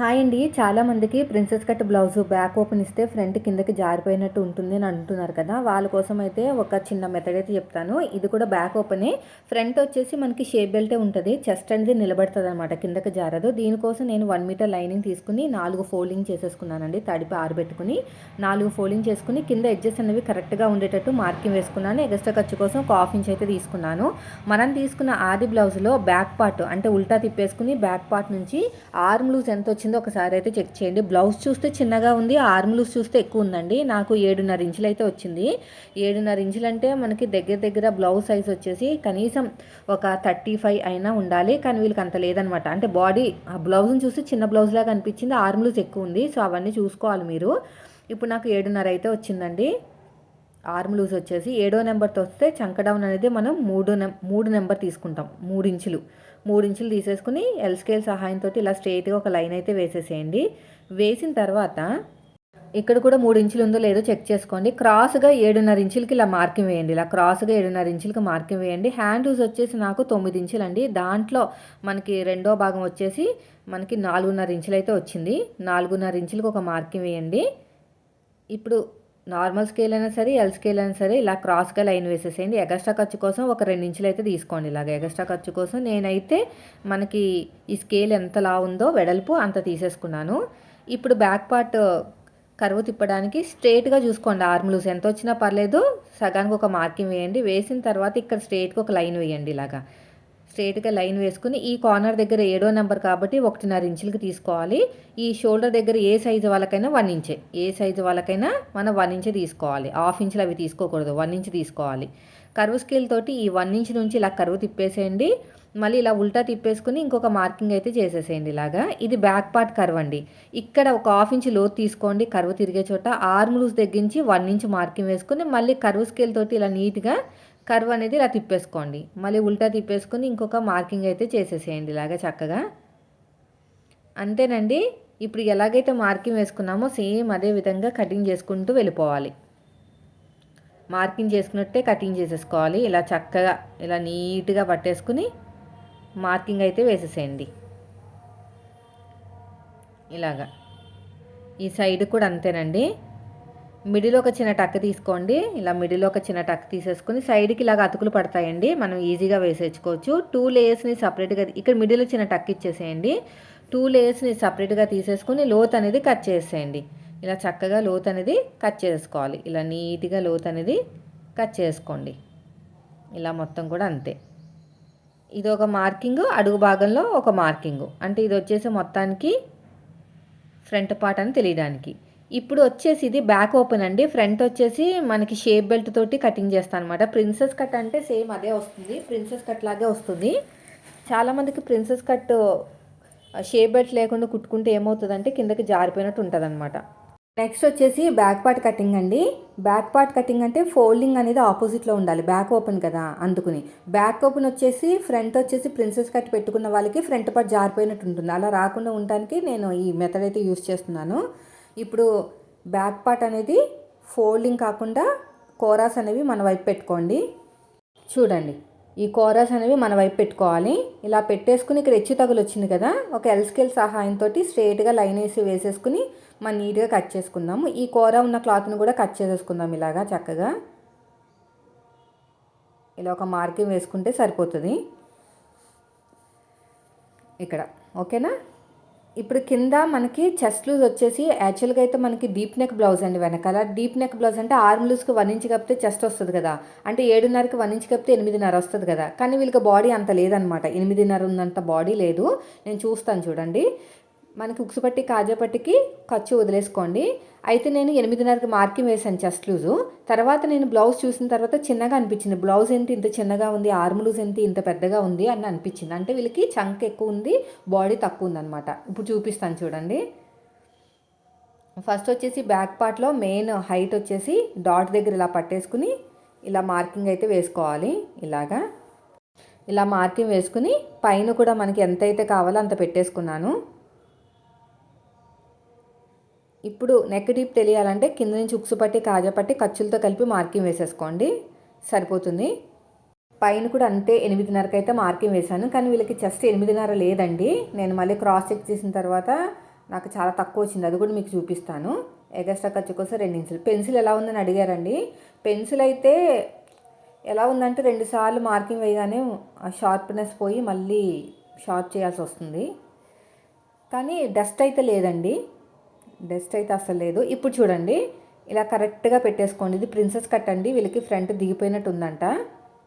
Hi అండి. చాలామందికి princess cut blouse back open ఇస్తే ఫ్రంట్ కిందకి జారిపోయినట్టు ఉంటుంది అని అంటున్నారు కదా. వాళ్ళ కోసం అయితే ఒక చిన్న మెథడ్ అయితే చెప్తాను. ఇది కూడా బ్యాక్ ఓపెనే ఫ్రంట్ వచ్చేసి మనకి షేప్ బెల్టే ఉంటుంది. చెస్ట్ అనేది నిలబడుతుంది అనమాట కిందకి జారదు. దీనికోసం నేను వన్ మీటర్ లైనింగ్ తీసుకుని నాలుగు ఫోల్డింగ్ చేసేసుకున్నానండి. తడిపి ఆరబెట్టుకుని నాలుగు ఫోల్డింగ్ చేసుకుని కింద ఎడ్జెస్ అనేవి కరెక్ట్గా ఉండేటట్టు మార్కింగ్ వేసుకున్నాను. ఎగస్ట్రా ఖర్చు కోసం ఒక హాఫ్ ఇంచ్ అయితే తీసుకున్నాను. మనం తీసుకున్న ఆది బ్లౌజ్లో బ్యాక్ పార్ట్ అంటే ఉల్టా తిప్పేసుకుని బ్యాక్ పార్ట్ నుంచి ఆర్మ్ లూజ్ ఎంత వచ్చింది ఒకసారి అయితే చెక్ చేయండి. బ్లౌజ్ చూస్తే చిన్నగా ఉంది ఆర్మ్ చూస్తే ఎక్కువ ఉందండి. నాకు ఏడున్నర ఇంచులు అయితే వచ్చింది. ఏడున్నర ఇంచులు అంటే మనకి దగ్గర దగ్గర బ్లౌజ్ సైజ్ వచ్చేసి కనీసం ఒక థర్టీ ఫైవ్ అయినా ఉండాలి. కానీ వీళ్ళకి అంత లేదనమాట. అంటే బాడీ ఆ బ్లౌజ్ని చూస్తే చిన్న బ్లౌజ్ లాగా అనిపించింది ఆర్మ్ ఎక్కువ ఉంది. సో అవన్నీ చూసుకోవాలి మీరు. ఇప్పుడు నాకు ఏడున్నర అయితే వచ్చిందండి. ఆర్మ్ లూజ్ వచ్చేసి ఏడో నెంబర్తో వస్తే చంక డౌన్ అనేది మనం మూడు మూడు నెంబర్ తీసుకుంటాం. మూడు ఇంచులు మూడు ఇంచులు తీసేసుకుని ఎల్ స్కేల్ సహాయంతో ఇలా స్ట్రైట్గా ఒక లైన్ అయితే వేసేసేయండి. వేసిన తర్వాత ఇక్కడ కూడా మూడు ఇంచులు ఉందో లేదో చెక్ చేసుకోండి. క్రాస్గా ఏడున్నర ఇంచులకి ఇలా మార్కింగ్ వేయండి. ఇలా క్రాస్గా ఏడున్నర ఇంచులకి మార్కింగ్ వేయండి. హ్యాండ్ లూజ్ వచ్చేసి నాకు తొమ్మిది ఇంచులు అండి దాంట్లో మనకి రెండో భాగం వచ్చేసి మనకి నాలుగున్నర ఇంచులు అయితే వచ్చింది. నాలుగున్నర ఇంచులకు ఒక మార్కింగ్ వేయండి. ఇప్పుడు నార్మల్ స్కేల్ అయినా సరే ఎల్ స్కేల్ అయినా సరే ఇలా క్రాస్గా లైన్ వేసేసేయండి. ఎగస్ట్రా ఖర్చు కోసం ఒక రెండు ఇంచులు అయితే తీసుకోండి ఇలాగ. ఎగస్ట్రా ఖర్చు కోసం నేనైతే మనకి ఈ స్కేల్ ఎంతలా ఉందో వెడల్పు అంత తీసేసుకున్నాను. ఇప్పుడు బ్యాక్ పార్ట్ కరువు తిప్పడానికి స్ట్రేట్గా చూసుకోండి. ఆర్మ్ లూస్ ఎంత వచ్చినా పర్లేదు. సగానికి ఒక మార్కింగ్ వేయండి. వేసిన తర్వాత ఇక్కడ స్ట్రేట్గా ఒక లైన్ వేయండి ఇలాగా. స్ట్రేట్గా లైన్ వేసుకుని ఈ కార్నర్ దగ్గర ఏడో నెంబర్ కాబట్టి ఒకటిన్నర ఇంచులకి తీసుకోవాలి. ఈ షోల్డర్ దగ్గర ఏ సైజు వాళ్ళకైనా వన్ ఇంచే. ఏ సైజు వాళ్ళకైనా మనం వన్ ఇంచే తీసుకోవాలి. హాఫ్ ఇంచులు అవి తీసుకోకూడదు. వన్ ఇంచ్ తీసుకోవాలి. కరువు స్కేల్ తోటి ఈ వన్ ఇంచ్ నుంచి ఇలా కరువు తిప్పేసేయండి. మళ్ళీ ఇలా ఉల్టా తిప్పేసుకుని ఇంకొక మార్కింగ్ అయితే చేసేసేయండి ఇలాగా. ఇది బ్యాక్ పార్ట్ కర్వ్ అండి. ఇక్కడ ఒక హాఫ్ ఇంచ్ లోతు తీసుకోండి. కరువు తిరిగే చోట ఆర్మ్ లూస్ తగ్గించి వన్ ఇంచ్ మార్కింగ్ వేసుకుని మళ్ళీ కరువు స్కేల్ తోటి ఇలా నీట్గా కర్వ్ అనేది ఇలా తిప్పేసుకోండి. మళ్ళీ ఉల్టా తిప్పేసుకొని ఇంకొక మార్కింగ్ అయితే చేసేసేయండి ఇలాగా చక్కగా. అంతేనండి. ఇప్పుడు ఎలాగైతే మార్కింగ్ వేసుకున్నామో సేమ్ అదే విధంగా కటింగ్ చేసుకుంటూ వెళ్ళిపోవాలి. మార్కింగ్ చేసుకున్నట్టే కటింగ్ చేసేసుకోవాలి. ఇలా చక్కగా ఇలా నీట్గా పట్టేసుకుని మార్కింగ్ అయితే వేసేసేయండి. ఇలాగా. ఈ సైడ్ కూడా అంతేనండి. మిడిల్ ఒక చిన్న టక్ తీసుకోండి. ఇలా మిడిల్ ఒక చిన్న టక్ తీసేసుకుని సైడ్కి ఇలాగ అతుకులు పడతాయండి. మనం ఈజీగా వేసేసుకోవచ్చు. టూ లేయర్స్ని సపరేట్గా ఇక్కడ మిడిల్ చిన్న టక్ ఇచ్చేసేయండి. టూ లేయర్స్ని సపరేట్గా తీసేసుకుని లోత్ అనేది కట్ చేసేయండి. ఇలా చక్కగా లోత్ అనేది కట్ చేసుకోవాలి. ఇలా నీట్గా లోత్ అనేది కట్ చేసుకోండి. ఇలా మొత్తం కూడా అంతే. ఇది ఒక మార్కింగ్ అడుగు భాగంలో ఒక మార్కింగ్. అంటే ఇది వచ్చేసి మొత్తానికి ఫ్రంట్ పార్ట్ అని తెలియడానికి. ఇప్పుడు వచ్చేసి ఇది బ్యాక్ ఓపెన్ అండి. ఫ్రంట్ వచ్చేసి మనకి షేప్ బెల్ట్ తోటి కటింగ్ చేస్తాను అనమాట ప్రిన్సెస్ కట్ అంటే సేమ్ అదే వస్తుంది. ప్రిన్సెస్ కట్ లాగే వస్తుంది. చాలామందికి ప్రిన్సెస్ కట్ షేప్ బెల్ట్ లేకుండా కుట్టుకుంటే ఏమవుతుందంటే కిందకి జారిపోయినట్టు ఉంటుంది అనమాట నెక్స్ట్ వచ్చేసి బ్యాక్ పార్ట్ కటింగ్ అండి. బ్యాక్ పార్ట్ కటింగ్ అంటే ఫోల్డింగ్ అనేది ఆపోజిట్లో ఉండాలి. బ్యాక్ ఓపెన్ కదా అందుకుని. బ్యాక్ ఓపెన్ వచ్చేసి ఫ్రంట్ వచ్చేసి ప్రిన్సెస్ కట్ పెట్టుకున్న వాళ్ళకి ఫ్రంట్ పార్ట్ జారిపోయినట్టు ఉంటుంది. అలా రాకుండా ఉండడానికి నేను ఈ మెథడ్ అయితే యూస్ చేస్తున్నాను. ఇప్పుడు బ్యాక్ పార్ట్ అనేది ఫోల్డింగ్ కాకుండా కోరాస్ అనేవి మన వైపు పెట్టుకోండి. చూడండి ఈ కోరాస్ అనేవి మన వైపు పెట్టుకోవాలి. ఇలా పెట్టేసుకుని ఇక్కడ హెచ్చు తగులు వచ్చింది కదా ఒక ఎల్ స్కేల్ సహాయంతో స్ట్రేట్గా లైన్ వేసి వేసేసుకుని మనం నీట్గా కట్ చేసుకుందాము. ఈ కూర ఉన్న క్లాత్ని కూడా కట్ చేసేసుకుందాం ఇలాగా చక్కగా. ఇలా ఒక మార్కింగ్ వేసుకుంటే సరిపోతుంది. ఇక్కడ ఓకేనా ఇప్పుడు కింద మనకి చెస్ట్ లూజ్ వచ్చేసి యాక్చువల్గా అయితే మనకి డీప్ నెక్ బ్లౌజ్ అండి వెనకాల. డీప్ నెక్ బ్లౌజ్ అంటే ఆర్మ్ లూజ్కి వన్ ఇంచ్ కప్పితే చెస్ట్ వస్తుంది కదా. అంటే ఏడున్నరకి వన్ ఇంచ్ కప్పితే ఎనిమిదిన్నర వస్తుంది కదా. కానీ వీళ్ళకి బాడీ అంత లేదనమాట ఎనిమిదిన్నర ఉన్నంత బాడీ లేదు. నేను చూస్తాను చూడండి. మనకి ఉక్సుపట్టి కాజాపట్టికి ఖర్చు వదిలేసుకోండి. అయితే నేను ఎనిమిదిన్నరకి మార్కింగ్ వేసాను చెస్ట్ లూజు తర్వాత నేను బ్లౌజ్ చూసిన తర్వాత చిన్నగా అనిపించింది. బ్లౌజ్ ఏంటి? ఇంత చిన్నగా ఉంది. ఆర్మ్ లూజ్ ఏంటి? ఇంత పెద్దగా ఉంది అని అనిపించింది. అంటే వీళ్ళకి చంక్ ఎక్కువ ఉంది బాడీ తక్కువ ఉందన్నమాట. ఇప్పుడు చూపిస్తాను చూడండి. ఫస్ట్ వచ్చేసి బ్యాక్ పార్ట్లో మెయిన్ హైట్ వచ్చేసి డాట్ దగ్గర ఇలా పట్టేసుకుని ఇలా మార్కింగ్ అయితే వేసుకోవాలి. ఇలాగా. ఇలా మార్కింగ్ వేసుకుని పైన కూడా మనకి ఎంతైతే కావాలో అంత పెట్టేసుకున్నాను. ఇప్పుడు నెక్ డీప్ తెలియాలంటే కింద నుంచి ఉక్సు పట్టి కాజా పట్టి ఖర్చులతో కలిపి మార్కింగ్ వేసేసుకోండి. సరిపోతుంది. పైన కూడా అంతే ఎనిమిదిన్నరకు అయితే మార్కింగ్ వేశాను. కానీ వీళ్ళకి చెస్ట్ ఎనిమిదిన్నర లేదండి. నేను మళ్ళీ క్రాస్ చెక్ చేసిన తర్వాత నాకు చాలా తక్కువ వచ్చింది. అది కూడా మీకు చూపిస్తాను. ఎగస్ట్రా ఖర్చు కోసం రెండు ఇంచులు పెన్సిల్ ఎలా ఉందని అడిగారండి. పెన్సిల్ అయితే ఎలా ఉందంటే రెండుసార్లు మార్కింగ్ వేయగానే ఆ షార్ప్నెస్ పోయి మళ్ళీ షార్ప్ చేయాల్సి వస్తుంది. కానీ డస్ట్ అయితే లేదండి. డస్ట్ అయితే అసలు లేదు. ఇప్పుడు చూడండి ఇలా కరెక్ట్గా పెట్టేసుకోండి. ఇది ప్రిన్సెస్ కట్ అండి. వీళ్ళకి ఫ్రంట్ దిగిపోయినట్టు ఉందంట.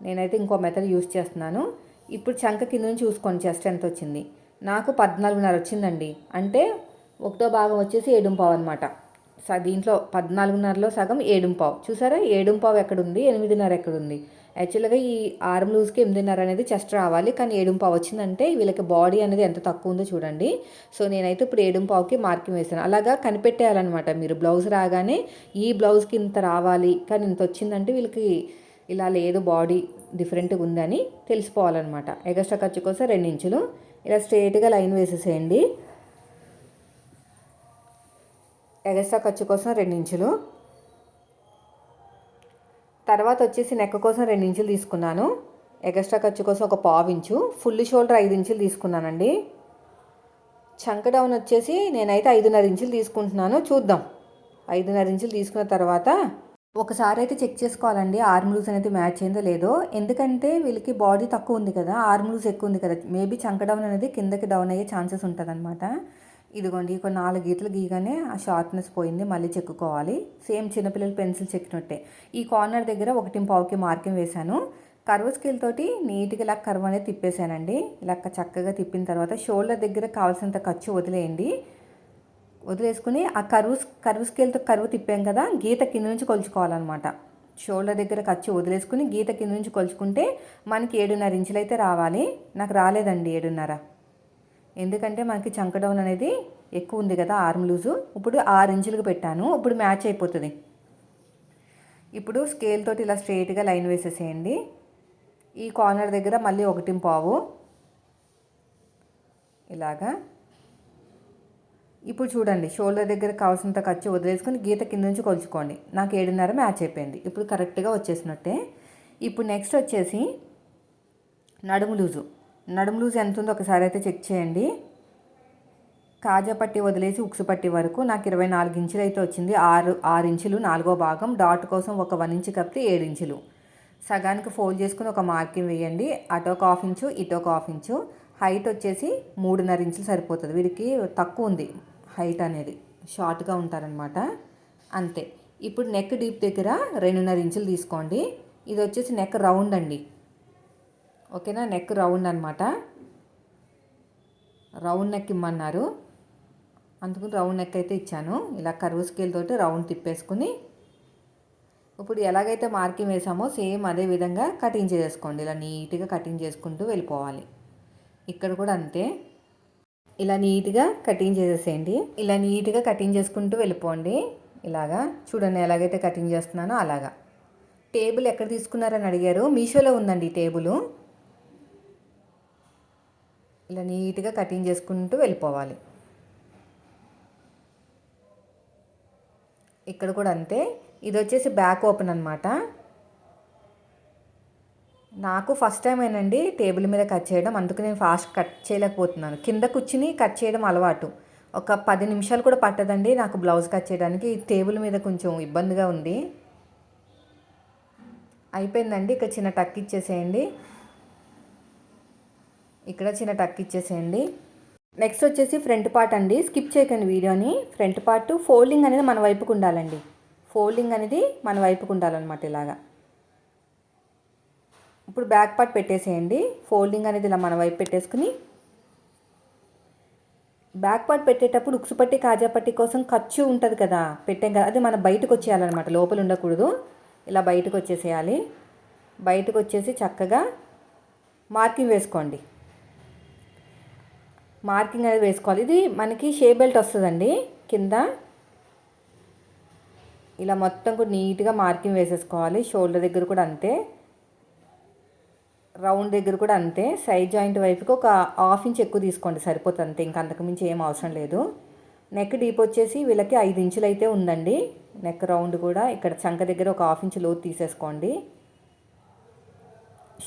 నేనైతే ఇంకో మెథడ్ యూస్ చేస్తున్నాను. ఇప్పుడు చంక కింద నుంచి చూసుకోండి. చెస్ట్ ఎంత వచ్చింది? నాకు పద్నాలుగున్నర వచ్చిందండి. అంటే ఒకటో భాగం వచ్చేసి ఏడుంపావు అనమాట దీంట్లో పద్నాలుగున్నరలో సగం ఏడుంపావు. చూసారా? ఏడుంపావు ఎక్కడుంది? ఎనిమిదిన్నర ఎక్కడుంది? యాక్చువల్గా ఈ ఆర్మ్ లూజ్కి ఎనిమిదిన్నర అనేది చెస్ట్ రావాలి కానీ ఏడుంపావు వచ్చిందంటే వీళ్ళకి బాడీ అనేది ఎంత తక్కువ ఉందో చూడండి. సో నేనైతే ఇప్పుడు ఏడుంపావుకి మార్కింగ్ వేసాను. అలాగా కనిపెట్టేయాలన్నమాట. మీరు బ్లౌజ్ రాగానే ఈ బ్లౌజ్కి ఇంత రావాలి కానీ ఇంత వచ్చిందంటే వీళ్ళకి ఇలా లేదు బాడీ డిఫరెంట్గా ఉందని తెలిసిపోవాలన్నమాట. ఎగస్ట్రా ఖర్చు కోసం రెండు ఇంచులు ఇలా స్ట్రేట్గా లైన్ వేసేసేయండి. ఎగస్ట్రా ఖర్చు కోసం రెండు ఇంచులు తర్వాత వచ్చేసి నెక్క కోసం రెండు ఇంచులు తీసుకున్నాను. ఎగస్ట్రా ఖర్చు కోసం ఒక పావు ఇంచు ఫుల్ షోల్డర్ ఐదు ఇంచులు తీసుకున్నానండి. చంక డౌన్ వచ్చేసి నేనైతే ఐదున్నర ఇంచులు తీసుకుంటున్నాను. చూద్దాం. ఐదున్నర ఇంచులు తీసుకున్న తర్వాత ఒకసారి అయితే చెక్ చేసుకోవాలండి. ఆర్మ్ లూజ్ అనేది మ్యాచ్ అయిందో లేదో. ఎందుకంటే వీళ్ళకి బాడీ తక్కువ ఉంది కదా. ఆర్మ్ లూజ్ ఎక్కువ ఉంది కదా. మేబీ చంక డౌన్ అనేది కిందకి డౌన్ అయ్యే ఛాన్సెస్ ఉంటుంది అనమాట ఇదిగోండి ఒక నాలుగు గీతలు గీయగానే ఆ షార్ప్నెస్ పోయింది మళ్ళీ చెక్కుకోవాలి. సేమ్ చిన్నపిల్లలు పెన్సిల్ చెక్కినట్టే. ఈ కార్నర్ దగ్గర ఒకటి పావుకి మార్కింగ్ వేశాను. కర్వ్ స్కేల్ తోటి నీట్గా ఇలా కర్వ్ అనేది తిప్పేశానండి. ఇలా చక్కగా తిప్పిన తర్వాత షోల్డర్ దగ్గర కావాల్సినంత ఖర్చు వదిలేయండి. వదిలేసుకుని ఆ కరువు కరువు స్కేల్తో కరువు తిప్పాం కదా గీత కింద నుంచి కొలుచుకోవాలన్నమాట. షోల్డర్ దగ్గర ఖర్చు వదిలేసుకుని గీత కింద నుంచి కొలుచుకుంటే మనకి ఏడున్నర ఇంచులు అయితే రావాలి. నాకు రాలేదండి ఏడున్నర. ఎందుకంటే మనకి చంక డౌన్ అనేది ఎక్కువ ఉంది కదా ఆర్మ్ లూజు ఇప్పుడు ఆరు ఇంచులకు పెట్టాను. ఇప్పుడు మ్యాచ్ అయిపోతుంది. ఇప్పుడు స్కేల్ తోటి ఇలా స్ట్రైట్గా లైన్ వేసేసేయండి. ఈ కార్నర్ దగ్గర మళ్ళీ ఒకటి పావు. ఇలాగా. ఇప్పుడు చూడండి షోల్డర్ దగ్గర కావాల్సినంత ఖర్చు వదిలేసుకొని గీత కింద నుంచి కొలుచుకోండి. నాకు ఏడున్నర మ్యాచ్ అయిపోయింది. ఇప్పుడు కరెక్ట్గా వచ్చేసినట్టే. ఇప్పుడు నెక్స్ట్ వచ్చేసి నడుము లూజు. నడుము లూజ్ ఎంత ఉందో ఒకసారి అయితే చెక్ చేయండి. కాజా పట్టి వదిలేసి ఉక్సు పట్టి వరకు నాకు ఇరవై నాలుగు ఇంచులు అయితే వచ్చింది. ఆరు ఆరు ఇంచులు నాలుగో భాగం. డాట్ కోసం ఒక వన్ ఇంచు కప్పితే ఏడు ఇంచులు. సగానికి ఫోల్డ్ చేసుకుని ఒక మార్కింగ్ వేయండి. అటో ఒక హాఫ్ ఇంచు ఇటో ఒక హాఫ్ ఇంచు. హైట్ వచ్చేసి మూడున్నర ఇంచులు సరిపోతుంది. వీడికి తక్కువ ఉంది హైట్ అనేది. షార్ట్గా ఉంటారనమాట అంతే. ఇప్పుడు నెక్ డీప్ దగ్గర రెండున్నర ఇంచులు తీసుకోండి. ఇది వచ్చేసి నెక్ రౌండ్ అండి. ఓకేనా? నెక్ రౌండ్ అనమాట రౌండ్ నెక్ ఇమ్మన్నారు. అందుకు రౌండ్ నెక్ అయితే ఇచ్చాను. ఇలా కరువు స్కేల్ తోటి రౌండ్ తిప్పేసుకుని ఇప్పుడు ఎలాగైతే మార్కింగ్ వేసామో సేమ్ అదే విధంగా కటింగ్ చేసుకోండి ఇలా నీట్గా కటింగ్ చేసుకుంటూ వెళ్ళిపోవాలి. ఇక్కడ కూడా అంతే. ఇలా నీట్గా కటింగ్ చేసేసేయండి. ఇలా నీట్గా కటింగ్ చేసుకుంటూ వెళ్ళిపోండి. ఇలాగా చూడండి ఎలాగైతే కటింగ్ చేస్తున్నానో అలాగా. టేబుల్ ఎక్కడ తీసుకున్నారని అడిగారు? మీషోలో ఉందండి ఈ టేబుల్ ఇలా నీట్గా కటింగ్ చేసుకుంటూ వెళ్ళిపోవాలి. ఇక్కడ కూడా అంతే. ఇది వచ్చేసి బ్యాక్ ఓపెన్ అనమాట నాకు ఫస్ట్ టైం ఏనండి టేబుల్ మీద కట్ చేయడం. అందుకు నేను ఫాస్ట్ కట్ చేయలేకపోతున్నాను. కింద కూర్చుని కట్ చేయడం అలవాటు. ఒక పది నిమిషాలు కూడా పట్టదండి నాకు బ్లౌజ్ కట్ చేయడానికి. టేబుల్ మీద కొంచెం ఇబ్బందిగా ఉంది. అయిపోయిందండి. ఇక్కడ చిన్న టక్ ఇచ్చేసేయండి. ఇక్కడ చిన్న టక్ ఇచ్చేసేయండి. నెక్స్ట్ వచ్చేసి ఫ్రంట్ పార్ట్ అండి. స్కిప్ చేయకండి వీడియోని. ఫ్రంట్ పార్ట్ ఫోల్డింగ్ అనేది మన వైపుకు ఉండాలండి. ఫోల్డింగ్ అనేది మన వైపుకు ఉండాలన్నమాట ఇలాగా. ఇప్పుడు బ్యాక్ పార్ట్ పెట్టేసేయండి. ఫోల్డింగ్ అనేది ఇలా మన వైపు పెట్టేసుకుని బ్యాక్ పార్ట్ పెట్టేటప్పుడు ఉక్సు పట్టి కాజా పట్టి కోసం ఖర్చు ఉంటుంది కదా. పెట్టాం కదా. అది మనం బయటకు వచ్చేయాలన్నమాట. లోపల ఉండకూడదు. ఇలా బయటకు వచ్చేసేయాలి. బయటకు వచ్చేసి చక్కగా మార్కింగ్ వేసుకోండి. మార్కింగ్ అనేది వేసుకోవాలి. ఇది మనకి షే బెల్ట్ వస్తుందండి కింద. ఇలా మొత్తం కూడా నీట్గా మార్కింగ్ వేసేసుకోవాలి. షోల్డర్ దగ్గర కూడా అంతే. రౌండ్ దగ్గర కూడా అంతే. సైడ్ జాయింట్ వైపుకి ఒక హాఫ్ ఇంచ్ ఎక్కువ తీసుకోండి. సరిపోతుంది అంతే. ఇంకా అంతకుమించి ఏం అవసరం లేదు. నెక్ డీప్ వచ్చేసి వీళ్ళకి ఐదు ఇంచులు అయితే ఉందండి. నెక్ రౌండ్ కూడా ఇక్కడ చంక దగ్గర ఒక హాఫ్ ఇంచ్ లోతు తీసేసుకోండి.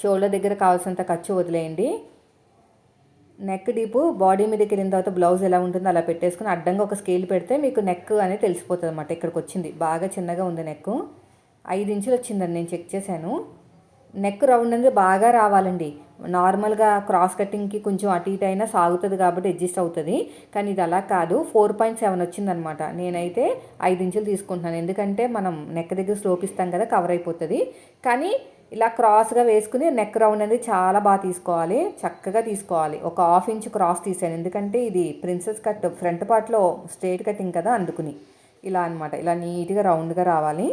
షోల్డర్ దగ్గర కావాల్సినంత ఖర్చు వదిలేయండి. నెక్ డీపు బాడీ మీదకి వెళ్ళిన తర్వాత బ్లౌజ్ ఎలా ఉంటుందో అలా పెట్టేసుకుని అడ్డంగా ఒక స్కేల్ పెడితే మీకు నెక్ అనేది తెలిసిపోతుంది అనమాట ఇక్కడికి వచ్చింది. బాగా చిన్నగా ఉంది నెక్ ఐదు ఇంచులు వచ్చిందండి నేను చెక్ చేశాను. నెక్ రౌండ్ అనేది బాగా రావాలండి. నార్మల్గా క్రాస్ కటింగ్కి కొంచెం అటు ఇటు అయినా సాగుతుంది కాబట్టి అడ్జస్ట్ అవుతుంది. కానీ ఇది అలా కాదు. ఫోర్ పాయింట్ సెవెన్ వచ్చిందనమాట నేనైతే ఐదు ఇంచులు తీసుకుంటున్నాను. ఎందుకంటే మనం నెక్ దగ్గర స్లోప్ ఇస్తాం కదా కవర్ అయిపోతుంది. కానీ ఇలా క్రాస్గా వేసుకుని నెక్ రౌండ్ అనేది చాలా బాగా తీసుకోవాలి. చక్కగా తీసుకోవాలి. ఒక హాఫ్ ఇంచ్ క్రాస్ తీసాను ఎందుకంటే ఇది ప్రిన్సెస్ కట్ ఫ్రంట్ పార్ట్లో స్ట్రేట్ కటింగ్ కదా అందుకుని. ఇలా అనమాట ఇలా నీట్గా రౌండ్గా రావాలి.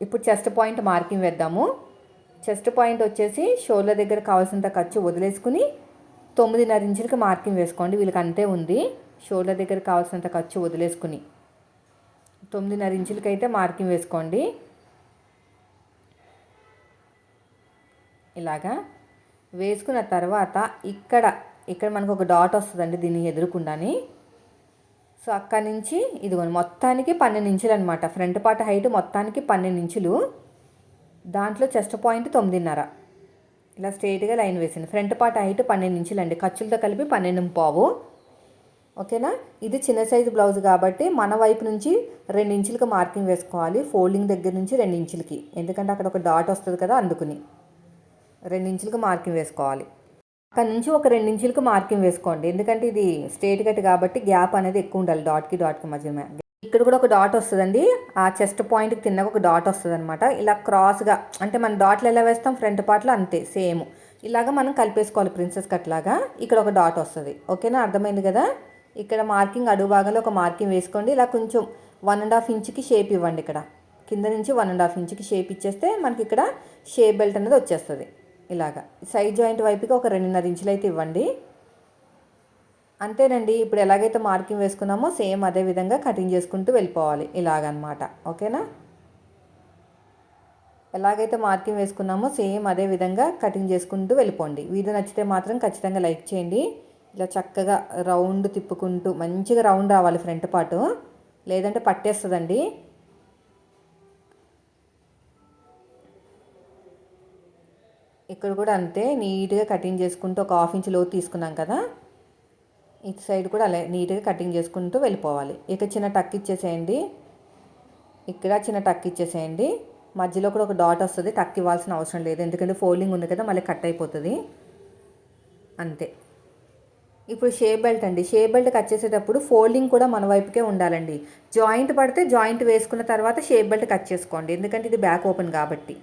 ఇప్పుడు చెస్ట్ పాయింట్ మార్కింగ్ వేద్దాము. చెస్ట్ పాయింట్ వచ్చేసి షోల్డర్ దగ్గర కావాల్సినంత ఖర్చు వదిలేసుకుని తొమ్మిదిన్నర ఇంచులకి మార్కింగ్ వేసుకోండి. వీళ్ళకి అంతే ఉంది. షోల్డర్ దగ్గర కావాల్సినంత ఖర్చు వదిలేసుకుని తొమ్మిదిన్నర ఇంచులకి అయితే మార్కింగ్ వేసుకోండి. ఇలాగా వేసుకున్న తర్వాత ఇక్కడ ఇక్కడ మనకు ఒక డాట్ వస్తుందండి దీన్ని ఎదురుకుండాని. సో అక్కడి నుంచి ఇదిగోండి మొత్తానికి పన్నెండు ఇంచులు అనమాట ఫ్రంట్ పార్ట్ హైట్ మొత్తానికి పన్నెండు ఇంచులు. దాంట్లో చెస్ట్ పాయింట్ తొమ్మిదిన్నర. ఇలా స్ట్రైట్గా లైన్ వేసింది ఫ్రంట్ పార్ట్ హైట్ పన్నెండు ఇంచులు అండి ఖర్చులతో కలిపి పన్నెండు పావు. ఓకేనా? ఇది చిన్న సైజు బ్లౌజ్ కాబట్టి మన వైపు నుంచి రెండు ఇంచులకి మార్కింగ్ వేసుకోవాలి. ఫోల్డింగ్ దగ్గర నుంచి రెండు ఇంచులకి. ఎందుకంటే అక్కడ ఒక డాట్ వస్తుంది కదా అందుకుని. రెండు మార్కింగ్ వేసుకోవాలి. అక్కడ నుంచి ఒక రెండు మార్కింగ్ వేసుకోండి. ఎందుకంటే ఇది స్ట్రేట్ కట్ కాబట్టి గ్యాప్ అనేది ఎక్కువ ఉండాలి. డాట్కి డాట్కి మధ్య ఇక్కడ కూడా ఒక డాట్ వస్తుందండి. ఆ చెస్ట్ పాయింట్కి తిన్నాక ఒక డాట్ వస్తుంది అనమాట ఇలా క్రాస్గా అంటే మన డాట్లు ఎలా వేస్తాం? ఫ్రంట్ పార్ట్లో అంతే సేమ్. ఇలాగా మనం కలిపేసుకోవాలి ప్రిన్సెస్ కట్ లాగా. ఇక్కడ ఒక డాట్ వస్తుంది. ఓకేనా? అర్థమైంది కదా? ఇక్కడ మార్కింగ్ అడుగు భాగంలో ఒక మార్కింగ్ వేసుకోండి. ఇలా కొంచెం వన్ అండ్ హాఫ్ ఇంచ్కి షేప్ ఇవ్వండి ఇక్కడ. కింద నుంచి వన్ అండ్ హాఫ్ ఇంచ్కి షేప్ ఇచ్చేస్తే మనకి ఇక్కడ షేప్ బెల్ట్ అనేది వచ్చేస్తుంది. ఇలాగా. సైడ్ జాయింట్ వైపుకి ఒక రెండున్నర ఇంచులు అయితే ఇవ్వండి. అంతేనండి ఇప్పుడు ఎలాగైతే మార్కింగ్ వేసుకున్నామో సేమ్ అదే విధంగా కటింగ్ చేసుకుంటూ వెళ్ళిపోవాలి ఇలాగనమాట. ఓకేనా? ఎలాగైతే మార్కింగ్ వేసుకున్నామో సేమ్ అదే విధంగా కటింగ్ చేసుకుంటూ వెళ్ళిపోండి. వీడియో నచ్చితే మాత్రం ఖచ్చితంగా లైక్ చేయండి. ఇలా చక్కగా రౌండ్ తిప్పుకుంటూ మంచిగా రౌండ్ రావాలి ఫ్రంట్ పార్ట్. లేదంటే పట్టేస్తుందండి. ఇక్కడ కూడా అంతే నీట్గా కటింగ్ చేసుకుంటూ ఒక హాఫ్ ఇంచ్ లోతు తీసుకున్నాం కదా? ఇటు సైడ్ కూడా అలా నీట్గా కటింగ్ చేసుకుంటూ వెళ్ళిపోవాలి. ఇక చిన్న టక్ ఇచ్చేసేయండి. ఇక్కడ చిన్న టక్ ఇచ్చేసేయండి. మధ్యలో కూడా ఒక డాట్ వస్తుంది టక్ ఇవ్వాల్సిన అవసరం లేదు. ఎందుకంటే ఫోల్డింగ్ ఉంది కదా మళ్ళీ కట్ అయిపోతుంది. అంతే. ఇప్పుడు షేప్ బెల్ట్ అండి. షేప్ బెల్ట్ కట్ చేసేటప్పుడు ఫోల్డింగ్ కూడా మన వైపుకే ఉండాలండి. జాయింట్ పడితే జాయింట్ వేసుకున్న తర్వాత షేప్ బెల్ట్ కట్ చేసుకోండి. ఎందుకంటే ఇది బ్యాక్ ఓపెన్ కాబట్టి.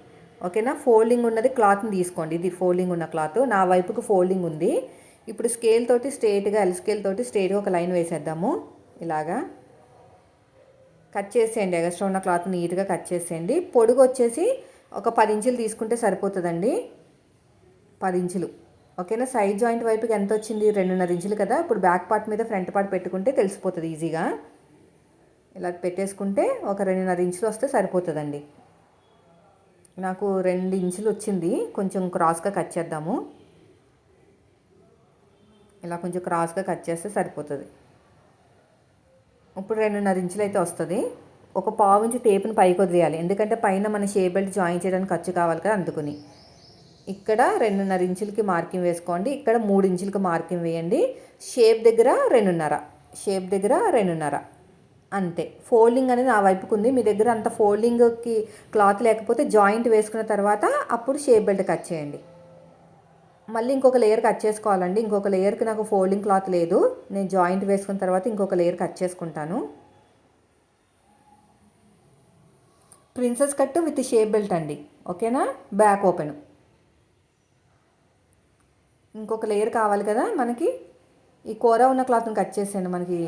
ఓకేనా? ఫోల్డింగ్ ఉన్నది క్లాత్ని తీసుకోండి. ఇది ఫోల్డింగ్ ఉన్న క్లాత్. నా వైపుకు ఫోల్డింగ్ ఉంది. ఇప్పుడు స్కేల్ తోటి స్ట్రేట్గా ఎల్ స్కేల్ తోటి స్ట్రేట్గా ఒక లైన్ వేసేద్దాము. ఇలాగా. కట్ చేసేయండి. ఎగస్ట్రా ఉన్న క్లాత్ నీట్గా కట్ చేసేయండి. పొడుగు వచ్చేసి ఒక పది ఇంచులు తీసుకుంటే సరిపోతుందండి. పది ఇంచులు. ఓకేనా? సైడ్ జాయింట్ వైపుకి ఎంత వచ్చింది? రెండున్నర ఇంచులు కదా. ఇప్పుడు బ్యాక్ పార్ట్ మీద ఫ్రంట్ పార్ట్ పెట్టుకుంటే తెలిసిపోతుంది ఈజీగా. ఇలా పెట్టేసుకుంటే ఒక రెండున్నర ఇంచులు వస్తే సరిపోతుందండి. నాకు రెండు ఇంచులు వచ్చింది. కొంచెం క్రాస్గా కట్ చేద్దాము. ఇలా కొంచెం క్రాస్గా కట్ చేస్తే సరిపోతుంది. ఇప్పుడు రెండున్నర ఇంచులు అయితే వస్తుంది. ఒక పావు ఇంచు టేపుని పైకి వదిలేయాలి. ఎందుకంటే పైన మన షేప్ బెల్ట్ జాయిన్ చేయడానికి ఖర్చు కావాలి కదా అందుకుని. ఇక్కడ రెండున్నర ఇంచులకి మార్కింగ్ వేసుకోండి. ఇక్కడ మూడు ఇంచులకి మార్కింగ్ వేయండి. షేప్ దగ్గర రెండున్నర. షేప్ దగ్గర రెండున్నర. అంతే. ఫోల్డింగ్ అనేది నా వైపుకు ఉంది. మీ దగ్గర అంత ఫోల్డింగ్కి క్లాత్ లేకపోతే జాయింట్ వేసుకున్న తర్వాత అప్పుడు షేప్ బెల్ట్ కట్ చేయండి. మళ్ళీ ఇంకొక లేయర్ కట్ చేసుకోవాలండి. ఇంకొక లేయర్కి నాకు ఫోల్డింగ్ క్లాత్ లేదు. నేను జాయింట్ వేసుకున్న తర్వాత ఇంకొక లేయర్ కట్ చేసుకుంటాను. Princess cut with shape belt అండి. ఓకేనా? Back open. ఇంకొక లేయర్ కావాలి కదా మనకి. ఈ కూర ఉన్న క్లాత్ని కట్ చేసేయండి మనకి.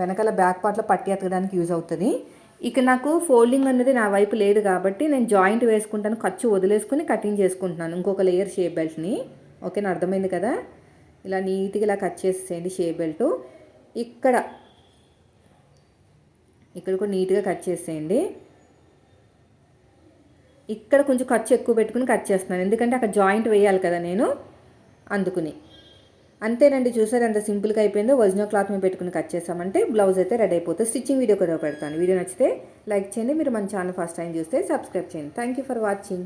వెనకాల బ్యాక్ పార్ట్లో పట్టి ఎత్తడానికి యూజ్ అవుతుంది. ఇక నాకు ఫోల్డింగ్ అనేది నా వైపు లేదు కాబట్టి నేను జాయింట్ వేసుకుంటాను ఖర్చు వదిలేసుకుని కటింగ్ చేసుకుంటున్నాను ఇంకొక లేయర్ షేప్ బెల్ట్ని. ఓకేనా అర్థమైంది కదా? ఇలా నీట్గా ఇలా కట్ చేసేయండి షేప్ బెల్ట్. ఇక్కడ ఇక్కడ కూడా నీట్గా కట్ చేసేయండి. ఇక్కడ కొంచెం ఖర్చు ఎక్కువ పెట్టుకుని కట్ చేస్తున్నాను ఎందుకంటే అక్కడ జాయింట్ వేయాలి కదా నేను అందుకుని. అంతేనండి చూసారు ఎంత సింపుల్గా అయిపోయిందో? ఒరిజినల్ క్లాత్ మీద పెట్టుకుని కట్ చేసామంటే బ్లౌజ్ అయితే రెడీ అయిపోతుంది. స్టిచ్చింగ్ వీడియో కూడా పెడతాను. వీడియో నచ్చితే లైక్ చేయండి. మీరు మన ఛానల్ ఫస్ట్ టైం చూస్తే సబ్స్క్రైబ్ చేయండి. Thank you for watching